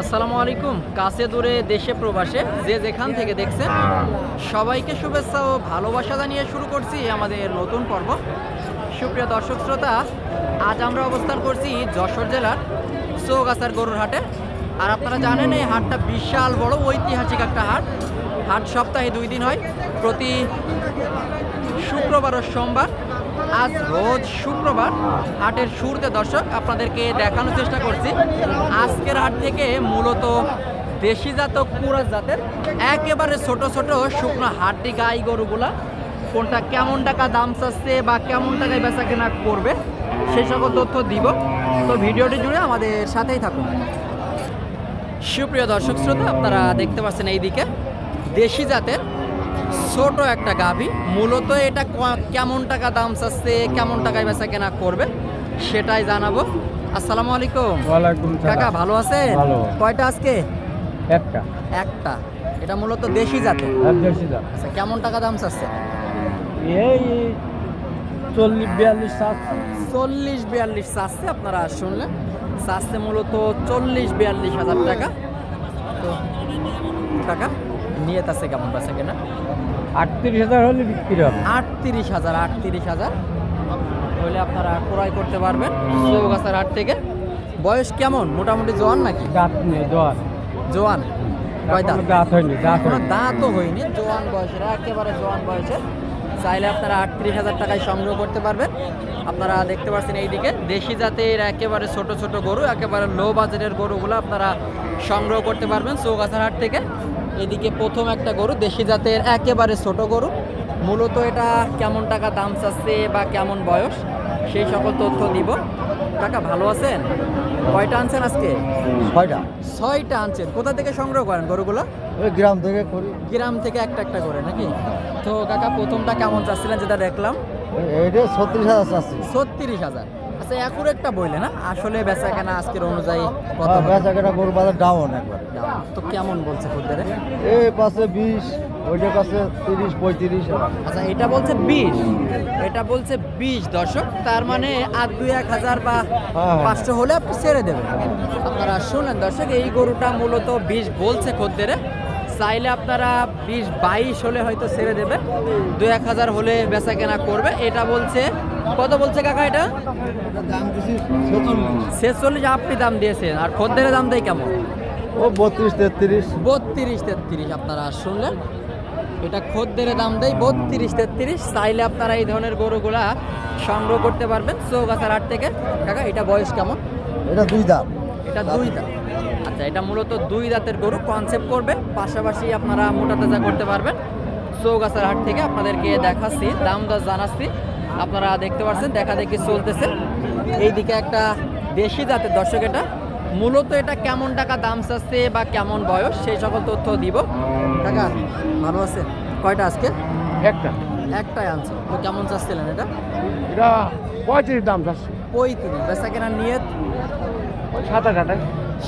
আসসালামু আলাইকুম। কাছে দূরে দেশে প্রবাসে, যে যেখান থেকে দেখছেন, সবাইকে শুভেচ্ছা ও ভালোবাসা জানিয়ে শুরু করছি আমাদের নতুন পর্ব। সুপ্রিয় দর্শক শ্রোতা, আজ আমরা অবস্থান করছি যশোর জেলার চৌগাছার গরুর হাটে। আর আপনারা জানেন, এই হাটটা বিশাল বড়, ঐতিহাসিক একটা হাট। হাট সপ্তাহে দুই দিন হয়। প্রতি শুক্রবার ও সোমবার আজ রোজ শুক্রবার হাটের শুরুতে দর্শক, আপনাদেরকে দেখানোর চেষ্টা করছি। আজকের হাট থেকে মূলত দেশি জাত কুরাস জাতের একেবারে ছোট ছোট শুকনো হাড্ডি গাই গরুগুলা। কোনটা কেমন টাকা দাম চাচ্ছে বা কেমন টাকায় বেচা কেনা করবে সেই সকল তথ্য দিব। তো ভিডিওটি জুড়ে আমাদের সাথেই থাকুন। সুপ্রিয় দর্শক শ্রোতা, আপনারা দেখতে পাচ্ছেন এইদিকে দেশি জাতের ছোট একটা গাভী। মূলত এটা কেমন টাকা দাম চাচ্ছে কেমন টাকায় বেচা কেনা করবে সেটাই জানাব। আসসালামু আলাইকুম। কাকা ভালো আছে কয়টা আজকে? একটা। একটা। এটা মূলত দেশি বেশি দাম আচ্ছা কেমন টাকা দাম চাচ্ছে? এই চল্লিশ বিয়াল্লিশ সাত চল্লিশ বিয়াল্লিশ চাচ্ছে আপনারা শুনলেন। চাচ্ছে মূলত চল্লিশ বিয়াল্লিশ হাজার টাকা। তো টাকা নিয়ে আছে কেমন বেচা কেনা? আটত্রিশ হাজার হলে বিক্রি হবে। আটত্রিশ হাজার আটত্রিশ হাজার। হলে আপনারা ক্রয় করতে পারবেন চৌগাছার হাট থেকে। বয়স কেমন? মোটামুটি জোয়ান নাকি? দাঁত নেই জোয়ান। কয় দাঁত? হয়নি দাঁত কোনো দাঁতও হয়নি জোয়ান বয়সের একেবারে জোয়ান বয়সের। চাইলে আপনারা আটত্রিশ হাজার টাকায় সংগ্রহ করতে পারবেন। আপনারা দেখতে পাচ্ছেন এইদিকে দেশি জাতের একেবারে ছোট ছোট গরু একেবারে লো বাজারের গরুগুলো আপনারা সংগ্রহ করতে পারবেন চৌগাছার হাট থেকে। এদিকে প্রথম একটা গরু দেশি জাতের একেবারে ছোট গরু। মূলত এটা কেমন টাকা দাম চাচ্ছে বা কেমন বয়স সেই সকল তথ্য দিব। টাকা ভালো আছেন? কয়টা আনছেন আজকে? ছয়টা। ছয়টা আনছেন। কোথা থেকে সংগ্রহ করেন গরুগুলো? ওই গ্রাম থেকে করি। গ্রাম থেকে একটা একটা করে নাকি? তো কাকা প্রথমটা কেমন চাচ্ছিলেন যেটা দেখলাম? এইটা ছত্রিশ হাজার চাচ্ছি। ছত্রিশ হাজার। আচ্ছা একুর একটা বইলে না? আসলে বেচা কেনা আজকের অনুযায়ী কত হ্যাঁ, বেচা কেনা গরু বাজার ডাউন একবার। তো কেমন বলছে খদ্দের এই পাশে বিশ ওইটা পাশে তিরিশ পঁয়ত্রিশ আচ্ছা এটা বলছে বিশ। এটা বলছে বিশ দর্শক। তার মানে আর দুই এক হাজার বা হ্যাঁ। পাঁচশো হলে আপনি ছেড়ে দেবেন। আপনারা শুনেন দর্শক এই গরুটা মূলত বিশ বলছে খদ্দের চাইলে আপনারা বিশ বাইশ হলে হয়তো ছেড়ে দেবেন। দু এক হাজার হলে বেচা কেনা করবে। এটা বলছে কত বলছে কাকা এটা? ছেচল্লিশ ছেচল্লিশ আপনি দাম দিয়েছেন আর খদ্দের দাম দেয় কেমন? ও বত্রিশ তেত্রিশ। বত্রিশ তেত্রিশ আপনারা শুনলেন। এটা খদ্দের দাম দেয় বত্রিশ তেত্রিশ। চাইলে আপনারা এই ধরনের গরুগুলা সংগ্রহ করতে পারবেন চৌগাছার হাট থেকে। কাকা এটা বয়স কেমন? এটা দুই দাম এটা দুই দাম আচ্ছা এটা মূলত দুই দাঁতের গরু কনসেপ্ট করবে। পাশাপাশি আপনারা মোটা তাজা করতে পারবেন। চৌগাছার হাট থেকে আপনাদেরকে দেখাচ্ছি দাম দর জানাচ্ছি। আপনারা দেখতে পাচ্ছেন দেখা দেখি চলতেছে। এইদিকে একটা দেশি জাতের দর্শক এটা। মূলত এটা কেমন টাকা দাম চাচ্ছে বা কেমন বয়স সেই সকল তথ্য দিব। টাকা ভালো আছে? কয়টা আজকে? একটা। একটাই আনছে। তো কেমন চাচ্ছিলেন এটা? এটা পঁয়ত্রিশ দাম চাচ্ছি। পঁয়ত্রিশ। বেচা কেনার নিয়ত? সাতাশ আঠাশ।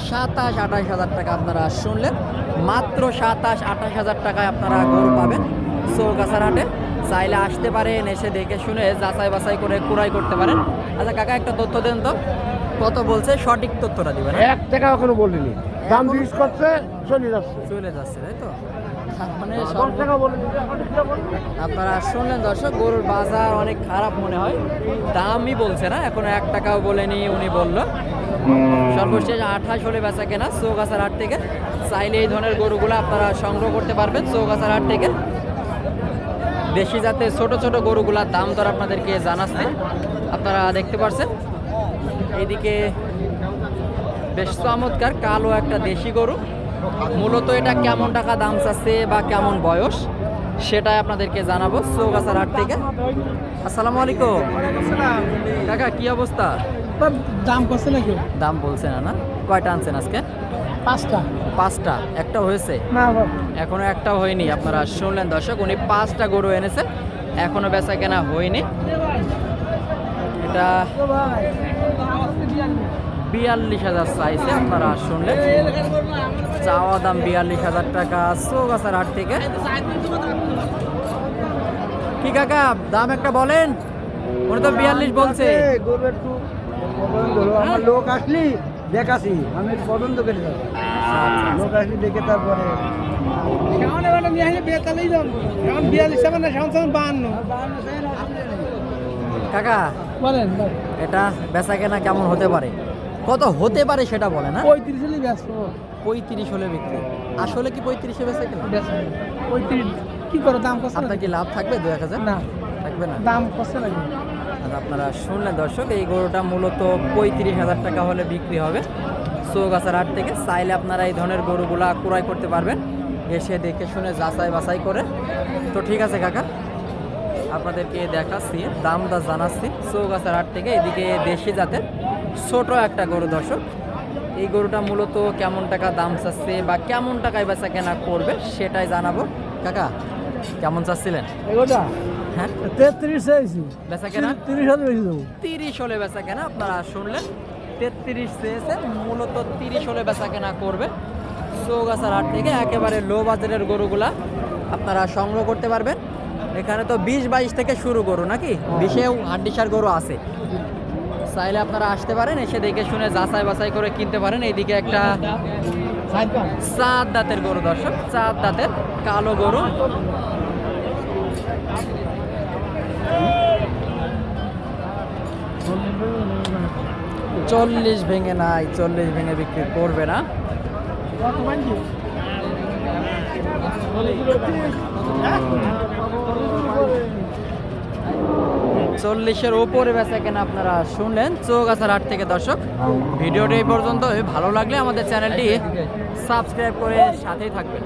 সাতাশ আঠাশ হাজার টাকা আপনারা শুনলেন। মাত্র সাতাশ আঠাশ হাজার টাকায় আপনারা গরু পাবেন। চৌগাছার হাটে চাইলে আসতে পারেন এসে দেখে শুনে যাচাই বাছাই করে কুড়াই করতে পারেন। আচ্ছা কাকা একটা তথ্য দেন তো। কত বলছে? সঠিক তথ্যটা দিবেন হ্যাঁ? এক টাকা এখনও বলিনি। দাম জিজ্ঞেস করছে চলে যাচ্ছে। চলে যাচ্ছে তাই তো? মানে? আপনারা শুনলেন দর্শক গরুর বাজার অনেক খারাপ মনে হয়। দামই বলছে না এখনও এক টাকাও বলেনি উনি বলল। সর্বশেষ আঠাশ হলে বেচা কেনা চৌগাছার হাট থেকে। চাইলে এই ধরনের গরুগুলো আপনারা সংগ্রহ করতে পারবেন চৌগাছার হাট থেকে। দেশি জাতের ছোট ছোট গরুগুলার দাম দর আপনাদেরকে জানাচ্ছে। আপনারা দেখতে পাচ্ছেন এইদিকে বেশ চমৎকার কালো একটা দেশি গরু। মূলত এটা কেমন টাকা দাম চাচ্ছে বা কেমন বয়স সেটাই আপনাদেরকে জানাব চৌগাছার হাট থেকে। আসসালামু আলাইকুম। কাকা কি অবস্থা? দাম করছে নাকি? দাম বলছে না না? কয়টা আনছেন আজকে? পাঁচটা। পাঁচটা একটা হয়েছে। এখনও একটাও হয়নি আপনারা শুনলেন দর্শক উনি পাঁচটা গরু এনেছে এখনও বেচা কেনা হয়নি। এটা বিয়াল্লিশ হাজার চাইছে আপনারা শুনলেন। চাওয়া দাম বিয়াল্লিশ হাজার টাকা চৌগাছার হাট থেকে। কি কাকা দাম একটা বলেন। উনি তো বিয়াল্লিশ বলছে। লোক আসলি। দেখাছি আমি পছন্দ করে যাব। লোক আসলে দেখে তারপরে সেখানে বেটা নিয়ে আসলে বেতালেই দাম এখন বিয়াল্লিশ টাকা না সেখান থেকে বাহান্ন। কাকা বলেন এটা বেচা কেনা কেমন হতে পারে? কত হতে পারে সেটা বলে না পঁয়ত্রিশ হলেই ব্যস্ত পঁয়ত্রিশ হলে বিক্রি। আসলে কি পঁয়ত্রিশে বেচা কেনা? পঁয়ত্রিশ কি করো দাম কষ্ট আপনার কি লাভ থাকবে দু এক হাজার? না। থাকবে না। দাম কষ্ট লাগে। আর আপনারা শুনলেন দর্শক, এই গরুটা মূলত পঁয়ত্রিশ হাজার টাকা হলে বিক্রি হবে। চৌগাছার হাট থেকে চাইলে আপনারা এই ধরনের গরুগুলা ক্রয় করতে পারবেন। এসে দেখে শুনে যাচাই বাছাই করে। তো ঠিক আছে কাকা, আপনাদেরকে দেখাচ্ছি, দামটা জানাচ্ছি। চৌগাছার হাট থেকে এদিকে দেশি জাতের ছোট একটা গরু দর্শক। এই গরুটা মূলত কেমন টাকা দাম চাচ্ছে বা কেমন টাকায় বেচা কেনা করবে সেটাই জানাব। কাকা কেমন চাচ্ছিলেন? এগোটা? হ্যাঁ? তেত্রিশ চাইছি। বেচা কেনা? তিরিশ বেশি দেবো। তিরিশ হলে বেচা কেনা আপনারা শুনলেন। তেত্রিশ চেয়েছে মূলত তিরিশ হলে বেচা কেনা করবে। চৌগাছার হাট থেকে একেবারে লো বাজারের গরুগুলা আপনারা সংগ্রহ করতে পারবেন। এখানে তো বিশ বাইশ থেকে শুরু গরু নাকি? বিশেও হাড্ডিসার গরু আছে। চাইলে আপনারা আসতে পারেন, এসে দেখে শুনে যাচাই বাছাই করে কিনতে পারেন। এইদিকে একটা চার দাঁতের গরু দর্শক চার দাঁতের কালো গরু। চল্লিশ ভেঙে নাই, চল্লিশ ভেঙে বিক্রি করবে না। চল্লিশের ওপরে বেচা কেনা আপনারা শুনলেন চৌগাছার আট থেকে দর্শক ভিডিওটি এই পর্যন্ত ভালো লাগলে আমাদের চ্যানেলটি সাবস্ক্রাইব করে সাথেই থাকবেন।